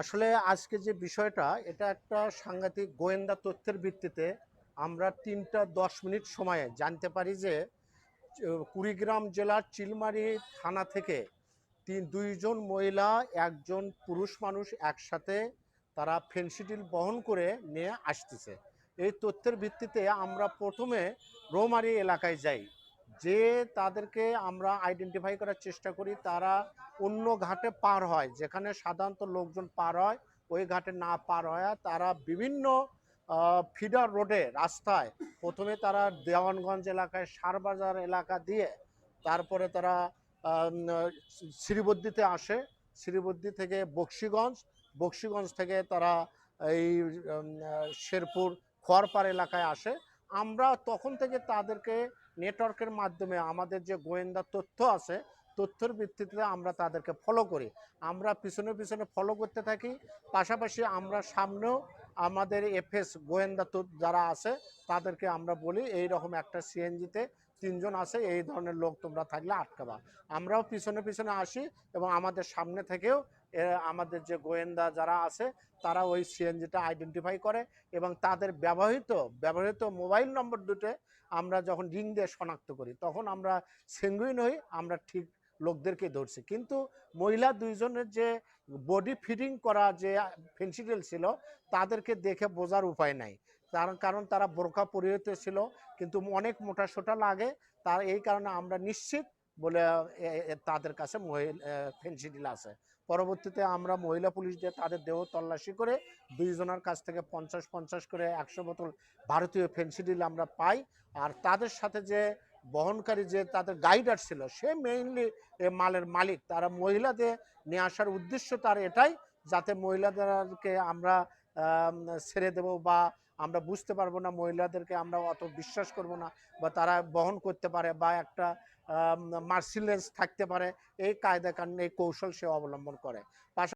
আসলে আজকে যে বিষয়টা, এটা একটা সাংঘাতিক গোয়েন্দা তথ্যের ভিত্তিতে আমরা তিনটা দশ মিনিট সময়ে জানতে পারি যে, কুড়িগ্রাম জেলার চিলমারি থানা থেকে তিন, দুইজন মহিলা, একজন পুরুষ মানুষ একসাথে তারা ফেন্সিডিল বহন করে নিয়ে আসতেছে। এই তথ্যের ভিত্তিতে আমরা প্রথমে রোমারি এলাকায় যাই। যে তাদেরকে আমরা আইডেন্টিফাই করার চেষ্টা করি, তারা অন্য ঘাটে পার হয়। যেখানে সাধারণত লোকজন পার হয়, ওই ঘাটে না পার হয়। তারা বিভিন্ন ফিডার রোডে রাস্তায় প্রথমে তারা দেওয়ানগঞ্জ এলাকায়, সারবাজার এলাকা দিয়ে তারপরে তারা শ্রীবদ্দিতে আসে। শ্রীবদ্দি থেকে বক্সিগঞ্জ বক্সিগঞ্জ থেকে তারা এই শেরপুর খোয়ারপাড় এলাকায় আসে। আমরা তখন থেকে তাদেরকে নেটওয়ার্কের মাধ্যমে আমাদের যে গোয়েন্দা তথ্য আছে, তথ্যের ভিত্তিতে আমরা তাদেরকে ফলো করি। আমরা পিছনে পিছনে ফলো করতে থাকি, পাশাপাশি আমরা সামনেও আমাদের এফএস গোয়েন্দা যারা আছে, তাদেরকে আমরা বলি এই রকম একটা সিএনজিতে তিনজন আছে, এই ধরনের লোক তোমরা থাকলে আটকাবা। আমরাও পিছনে পিছনে আসি এবং আমাদের সামনে থেকেও আমাদের যে গোয়েন্দা যারা আছে, তারা ওই সিএনজিটা আইডেন্টিফাই করে এবং তাদের ব্যবহৃত ব্যবহৃত মোবাইল নম্বর দুটো আমরা যখন রিং দিয়ে শনাক্ত করি, তখন আমরা সেঙ্গুইন হই, আমরা ঠিক লোকদেরকে ধরছি। কিন্তু মহিলা দুইজনের যে বডি ফিটিং করা যে ফেন্সিডিল ছিল, তাদেরকে দেখে বোঝার উপায় নাই। তার কারণ তারা বোরকা পরিহিত ছিল, কিন্তু অনেক মোটা সোটা লাগে। তার এই কারণে আমরা নিশ্চিত বলে তাদের কাছে ফেন্সিডিল আছে। পরবর্তীতে আমরা মহিলা পুলিশ দিয়ে তাদের দেহ তল্লাশি করে দুইজনের কাছ থেকে পঞ্চাশ পঞ্চাশ করে একশো বোতল ভারতীয় ফেন্সিডিল আমরা পাই। আর তাদের সাথে যে বহনকারী যে তাদের গাইডার ছিল সে মেইনলি মালের মালিক। তারা মহিলাদের নিয়ে আসার উদ্দেশ্য তার এটাই যাতে মহিলাদেরকে আমরা আম, ছেড়ে দেব বা আমরা বুঝতে পারব না মহিলাদেরকে আমরা অত বিশ্বাস করব না বা তারা বহন করতে পারে বা একটা মার্সিলেন্স থাকতে পারে। এই কায়দা কানুন এই কৌশল সে অবলম্বন করে।